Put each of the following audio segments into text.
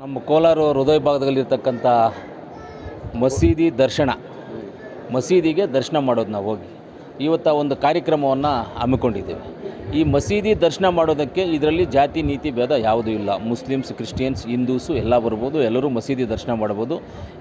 ನಮ್ಮ ಕೋಲಾರ ಹೃದಯ ಭಾಗದಲ್ಲಿರ್ತಕ್ಕಂಥ ಮಸೀದಿ ದರ್ಶನ. ಮಸೀದಿಗೆ ದರ್ಶನ ಮಾಡೋದು ನಾವು ಹೋಗಿ. ಇವತ್ತು ಒಂದು ಕಾರ್ಯಕ್ರಮವನ್ನು ಹಮ್ಮಿಕೊಂಡಿದ್ದೇವೆ. ಈ ಮಸೀದಿ ದರ್ಶನ ಮಾಡೋದಕ್ಕೆ ಇದರಲ್ಲಿ ಜಾತಿ, ನೀತಿ, ಭೇದ ಯಾವುದೂ ಇಲ್ಲ. ಮುಸ್ಲಿಮ್ಸ್, ಕ್ರಿಶ್ಚಿಯನ್ಸ್, ಹಿಂದೂಸು ಎಲ್ಲ ಬರ್ಬೋದು. ಎಲ್ಲರೂ ಮಸೀದಿ ದರ್ಶನ ಮಾಡ್ಬೋದು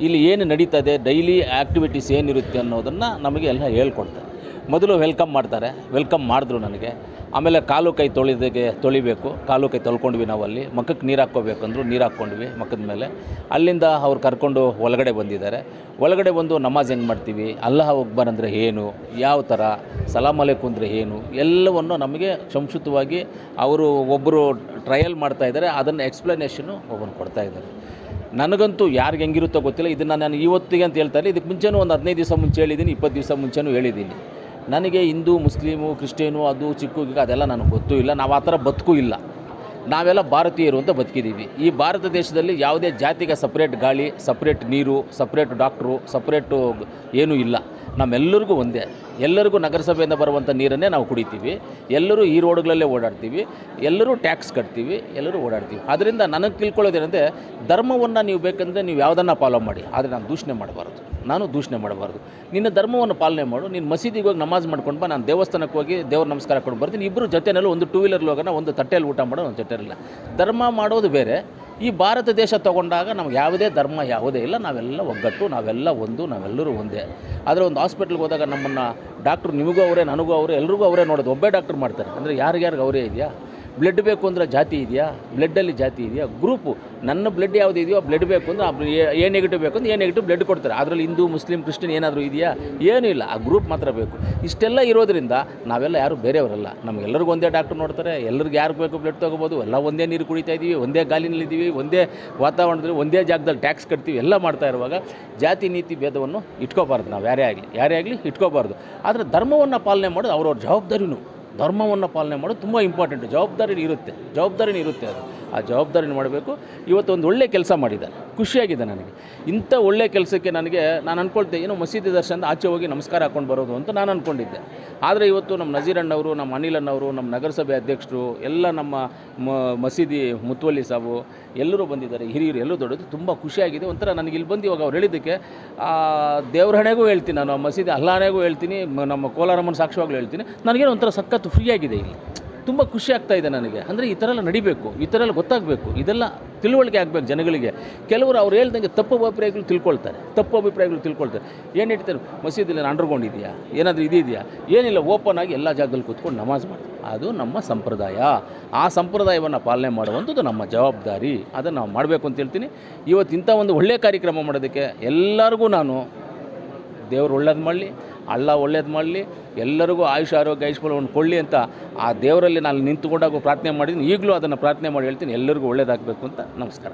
ಇಲ್ಲಿ ಏನು ನಡೀತದೆ, ಡೈಲಿ ಆ್ಯಕ್ಟಿವಿಟೀಸ್ ಏನಿರುತ್ತೆ ಅನ್ನೋದನ್ನು ನಮಗೆ ಎಲ್ಲ ಹೇಳ್ಕೊಡ್ತಾರೆ. ಮೊದಲು ವೆಲ್ಕಮ್ ಮಾಡ್ತಾರೆ. ವೆಲ್ಕಮ್ ಮಾಡಿದ್ರು ನನಗೆ. ಆಮೇಲೆ ಕಾಲು ಕೈ ತೊಳಿದಾಗೆ ತೊಳಿಬೇಕು. ಕಾಲು ಕೈ ತೊಳ್ಕೊಂಡ್ವಿ ನಾವು ಅಲ್ಲಿ. ಮಖಕ್ಕೆ ನೀರು ಹಾಕ್ಕೋಬೇಕಂದ್ರು ನೀರು ಹಾಕ್ಕೊಂಡ್ವಿ ಮಕ್ಕದ ಮೇಲೆ. ಅಲ್ಲಿಂದ ಅವ್ರು ಕರ್ಕೊಂಡು ಒಳಗಡೆ ಬಂದಿದ್ದಾರೆ. ಒಳಗಡೆ ಬಂದು ನಮಾಜ್ ಹೆಂಗೆ ಮಾಡ್ತೀವಿ? ಅಲ್ಲಾಹ ಅಕ್ಬರ್ ಅಂದರೆ ಏನು? ಯಾವ ಥರ ಸಲಾಮಲೆ ಕುಂದ್ರೆ ಏನು? ಎಲ್ಲವನ್ನು ನಮಗೆ ಸಂಕ್ಷಿಪ್ತವಾಗಿ ಅವರು ಒಬ್ಬರು ಟ್ರಯಲ್ ಮಾಡ್ತಾ ಇದ್ದಾರೆ, ಅದನ್ನು ಎಕ್ಸ್ಪ್ಲನೇಷನು ಒಬ್ಬನು ಕೊಡ್ತಾ ಇದ್ದಾರೆ. ನನಗಂತೂ ಯಾರಿಗೆ ಹೆಂಗಿರುತ್ತೋ ಗೊತ್ತಿಲ್ಲ, ಇದನ್ನು ನಾನು ಇವತ್ತಿಗೆ ಅಂತ ಹೇಳ್ತಾ ಇಲ್ಲ, ಇದಕ್ಕೆ ಮುಂಚೆನೂ ಒಂದು ಹದಿನೈದು ದಿವಸ ಮುಂಚೆ ಹೇಳಿದ್ದೀನಿ, ಇಪ್ಪತ್ತು ದಿವಸ ಮುಂಚೆನೂ ಹೇಳಿದ್ದೀನಿ. ನನಗೆ ಹಿಂದೂ, ಮುಸ್ಲಿಮು, ಕ್ರಿಶ್ಚಿಯನು, ಅದು ಚಿಕ್ಕ ಅದೆಲ್ಲ ನನಗೆ ಗೊತ್ತೂ ಇಲ್ಲ, ನಾವು ಆ ಥರ ಬದುಕೂ ಇಲ್ಲ. ನಾವೆಲ್ಲ ಭಾರತೀಯರು ಅಂತ ಬದುಕಿದ್ದೀವಿ. ಈ ಭಾರತ ದೇಶದಲ್ಲಿ ಯಾವುದೇ ಜಾತಿಗೆ ಸಪ್ರೇಟ್ ಗಾಳಿ ಸಪ್ರೇಟ್ ನೀರು ಸಪ್ರೇಟ್ ಡಾಕ್ಟ್ರು ಸಪ್ರೇಟು ಏನೂ ಇಲ್ಲ. ನಮ್ಮೆಲ್ಲರಿಗೂ ಒಂದೇ. ಎಲ್ಲರಿಗೂ ನಗರಸಭೆಯಿಂದ ಬರುವಂಥ ನೀರನ್ನೇ ನಾವು ಕುಡಿತೀವಿ. ಎಲ್ಲರೂ ಈ ರೋಡ್ಗಳಲ್ಲೇ ಓಡಾಡ್ತೀವಿ. ಎಲ್ಲರೂ ಟ್ಯಾಕ್ಸ್ ಕಟ್ತೀವಿ. ಎಲ್ಲರೂ ಓಡಾಡ್ತೀವಿ. ಅದರಿಂದ ನನಗೆ ತಿಳ್ಕೊಳ್ಳೋದೇನೆಂದರೆ, ಧರ್ಮವನ್ನು ನೀವು ಬೇಕಂದರೆ ನೀವು ಯಾವುದನ್ನು ಫಾಲೋ ಮಾಡಿ. ಆದರೆ ನಾನು ದೂಷಣೆ ಮಾಡಬಾರ್ದು. ನಾನು ದೂಷಣೆ ಮಾಡಬಾರ್ದು. ನಿನ್ನ ಧರ್ಮವನ್ನು ಪಾಲನೆ ಮಾಡು, ನೀನು ಮಸೀದಿಗೆ ಹೋಗಿ ನಮಾಜ್ ಮಾಡ್ಕೊಂಡು ಬಾ, ನಾನು ದೇವಸ್ಥಾನಕ್ಕೆ ಹೋಗಿ ದೇವ್ರ ನಮಸ್ಕಾರ ಕೊಂಡು ಬರ್ತೀನಿ. ಇಬ್ಬರು ಜೊತೆನಲ್ಲೂ ಒಂದು ಟೂ ವೀಲರ್ ಹೋಗೋಣ, ಒಂದು ತಟ್ಟೆಯಲ್ಲಿ ಊಟ ಮಾಡೋ ಒಂದು ಇರಲಿಲ್ಲ ಧರ್ಮ ಮಾಡೋದು ಬೇರೆ. ಈ ಭಾರತ ದೇಶ ತಗೊಂಡಾಗ ನಮ್ಗೆ ಯಾವುದೇ ಧರ್ಮ ಯಾವುದೇ ಇಲ್ಲ. ನಾವೆಲ್ಲ ಒಗ್ಗಟ್ಟು, ನಾವೆಲ್ಲ ಒಂದು, ನಾವೆಲ್ಲರೂ ಒಂದೇ. ಆದರೆ ಒಂದು ಹಾಸ್ಪಿಟ್ಲ್ಗೆ ಹೋದಾಗ ನಮ್ಮನ್ನು ಡಾಕ್ಟ್ರು ನಿಮಗೂ ಅವರೇ, ನನಗೂ ಅವರೇ, ಎಲ್ರಿಗೂ ಅವರೇ ನೋಡೋದು. ಒಬ್ಬೇ ಡಾಕ್ಟ್ರು ಮಾಡ್ತಾರೆ. ಅಂದರೆ ಯಾರಿಗ್ಯಾರಿಗೆ ಅವರೇ ಇದೆಯಾ? ಬ್ಲಡ್ ಬೇಕು ಅಂದರೆ ಜಾತಿ ಇದೆಯಾ? ಬ್ಲಡ್ಡಲ್ಲಿ ಜಾತಿ ಇದೆಯಾ? ಗ್ರೂಪು ನನ್ನ ಬ್ಲಡ್ ಯಾವುದು ಇದೆಯೋ ಬ್ಲಡ್ ಬೇಕು ಅಂದರೆ ಆ ಎ ನೆಗೆಟಿವ್ ಬೇಕು ಅಂದರೆ ಎ ನೆಗೆಟಿವ್ ಬ್ಲಡ್ ಕೊಡ್ತಾರೆ. ಅದರಲ್ಲಿ ಹಿಂದೂ, ಮುಸ್ಲಿಂ, ಕ್ರಿಶ್ಚಿಯನ್ ಏನಾದರೂ ಇದೆಯಾ? ಏನೂ ಇಲ್ಲ. ಆ ಗ್ರೂಪ್ ಮಾತ್ರ ಬೇಕು. ಇಷ್ಟೆಲ್ಲ ಇರೋದರಿಂದ ನಾವೆಲ್ಲ ಯಾರು ಬೇರೆಯವರಲ್ಲ. ನಮಗೆಲ್ಲರಿಗೂ ಒಂದೇ ಡಾಕ್ಟ್ರು ನೋಡ್ತಾರೆ. ಎಲ್ಲರಿಗೂ ಯಾರು ಬೇಕು ಬ್ಲಡ್ ತೊಗೋಬೋದು? ಎಲ್ಲ ಒಂದೇ ನೀರು ಕುಡಿತಾ ಇದ್ದೀವಿ ಒಂದೇ ಗಾಲಿನಲ್ಲಿದ್ದೀವಿ ಒಂದೇ ವಾತಾವರಣದಲ್ಲಿ ಒಂದೇ ಜಾಗದಲ್ಲಿ ಟ್ಯಾಕ್ಸ್ ಕಟ್ತೀವಿ, ಎಲ್ಲ ಮಾಡ್ತಾ ಇರುವಾಗ ಜಾತಿ, ನೀತಿ, ಭೇದವನ್ನು ಇಟ್ಕೋಬಾರ್ದು. ನಾವು ಯಾರೇ ಆಗಲಿ ಯಾರೇ ಆಗಲಿ ಇಟ್ಕೋಬಾರ್ದು. ಆದರೆ ಧರ್ಮವನ್ನು ಪಾಲನೆ ಮಾಡೋದು ಅವ್ರವ್ರ ಜವಾಬ್ದಾರಿನೂ. ಧರ್ಮವನ್ನು ಪಾಲನೆ ಮಾಡೋದು ತುಂಬ ಇಂಪಾರ್ಟೆಂಟು ಜವಾಬ್ದಾರಿ ಇರುತ್ತೆ ಜವಾಬ್ದಾರಿನೂ ಇರುತ್ತೆ ಅದು. ಆ ಜವಾಬ್ದಾರಿನ ಮಾಡಬೇಕು? ಇವತ್ತು ಒಂದು ಒಳ್ಳೆಯ ಕೆಲಸ ಮಾಡಿದ್ದಾನೆ ಖುಷಿಯಾಗಿದೆ ನನಗೆ. ಇಂಥ ಒಳ್ಳೆಯ ಕೆಲಸಕ್ಕೆ ನನಗೆ ನಾನು ಅಂದ್ಕೊಳ್ತೆ ಏನೋ ಮಸೀದಿ ದರ್ಶನ ಆಚೆ ಹೋಗಿ ನಮಸ್ಕಾರ ಹಾಕ್ಕೊಂಡು ಬರೋದು ಅಂತ ನಾನು ಅಂದ್ಕೊಂಡಿದ್ದೆ ಆದರೆ ಇವತ್ತು ನಮ್ಮ ನಜೀರಣ್ಣವರು, ನಮ್ಮ ಅನಿಲಣ್ಣವರು ನಮ್ಮ ನಗರಸಭೆ ಅಧ್ಯಕ್ಷರು, ಎಲ್ಲ ನಮ್ಮ ಮಸೀದಿ ಮುತ್ವಲ್ಲಿ ಸಾಬು, ಎಲ್ಲರೂ ಬಂದಿದ್ದಾರೆ. ಹಿರಿಯರು ಎಲ್ಲರೂ ದೊಡ್ಡದು. ತುಂಬ ಖುಷಿಯಾಗಿದೆ. ಒಂಥರ ನನಗೆ ಇಲ್ಲಿ ಬಂದು ಇವಾಗ ಅವ್ರು ಹೇಳಿದ್ದಕ್ಕೆ ದೇವ್ರ ಹಣೆಗೂ ಹೇಳ್ತೀನಿ ನಾನು ಮಸೀದಿ ಅಲ್ಲಾನೆಗೂ ಹೇಳ್ತೀನಿ ನಮ್ಮ ಕೋಲಾರಮ್ಮನ ಸಾಕ್ಷಿವಾಗಲೂ ಹೇಳ್ತೀನಿ. ನನಗೇನು ಒಂಥರ ಸಖತ್ತು ಫ್ರೀಯಾಗಿದೆ ಇಲ್ಲಿ. ತುಂಬ ಖುಷಿ ಆಗ್ತಾ ಇದೆ ನನಗೆ. ಅಂದರೆ ಈ ಥರ ಎಲ್ಲ ನಡಿಬೇಕು, ಈ ಥರ ಎಲ್ಲ ಗೊತ್ತಾಗಬೇಕು. ಇದೆಲ್ಲ ತಿಳುವಳಿಕೆ ಆಗಬೇಕು ಜನಗಳಿಗೆ. ಕೆಲವರು ಅವ್ರು ಹೇಳ್ದಂಗೆ ತಪ್ಪು ಅಭಿಪ್ರಾಯಗಳು ತಿಳ್ಕೊಳ್ತಾರೆ, ತಪ್ಪು ಅಭಿಪ್ರಾಯಗಳು ತಿಳ್ಕೊಳ್ತಾರೆ. ಏನು ಹೇಳ್ತಾರೆ? ಮಸೀದಿಯಲ್ಲಿ ಅಂಡರ್ಗ್ರೌಂಡ್ ಇದೆಯಾ? ಏನಾದರೂ ಇದೆಯಾ? ಏನಿಲ್ಲ ಓಪನ್ ಆಗಿ ಎಲ್ಲ ಜಾಗದಲ್ಲಿ ಕೂತ್ಕೊಂಡು ನಮಾಜ್ ಮಾಡಿ ಅದು ನಮ್ಮ ಸಂಪ್ರದಾಯ. ಆ ಸಂಪ್ರದಾಯವನ್ನು ಪಾಲನೆ ಮಾಡುವಂಥದ್ದು ನಮ್ಮ ಜವಾಬ್ದಾರಿ. ಅದನ್ನು ನಾವು ಮಾಡಬೇಕು ಅಂತ ಹೇಳ್ತೀನಿ. ಇವತ್ತು ಇಂಥ ಒಂದು ಒಳ್ಳೆಯ ಕಾರ್ಯಕ್ರಮ ಮಾಡೋದಕ್ಕೆ ಎಲ್ಲರಿಗೂ ನಾನು ದೇವ್ರು ಒಳ್ಳೇದು ಮಾಡಲಿ, ಅಲ್ಲ ಒಳ್ಳೇದು ಮಾಡಲಿ, ಎಲ್ಲರಿಗೂ ಆಯುಷ ಆರೋಗ್ಯ ಐಶ್ವರ್ಯವನ್ನು ಕೊಡಲಿ ಅಂತ ಆ ದೇವರಲ್ಲಿ ನಾನು ನಿಂತುಕೊಂಡಾಗ ಪ್ರಾರ್ಥನೆ ಮಾಡಿದ್ದೀನಿ. ಈಗಲೂ ಅದನ್ನು ಪ್ರಾರ್ಥನೆ ಮಾಡಿ ಹೇಳ್ತೀನಿ. ಎಲ್ಲರಿಗೂ ಒಳ್ಳೇದಾಗಬೇಕು ಅಂತ ನಮಸ್ಕಾರ.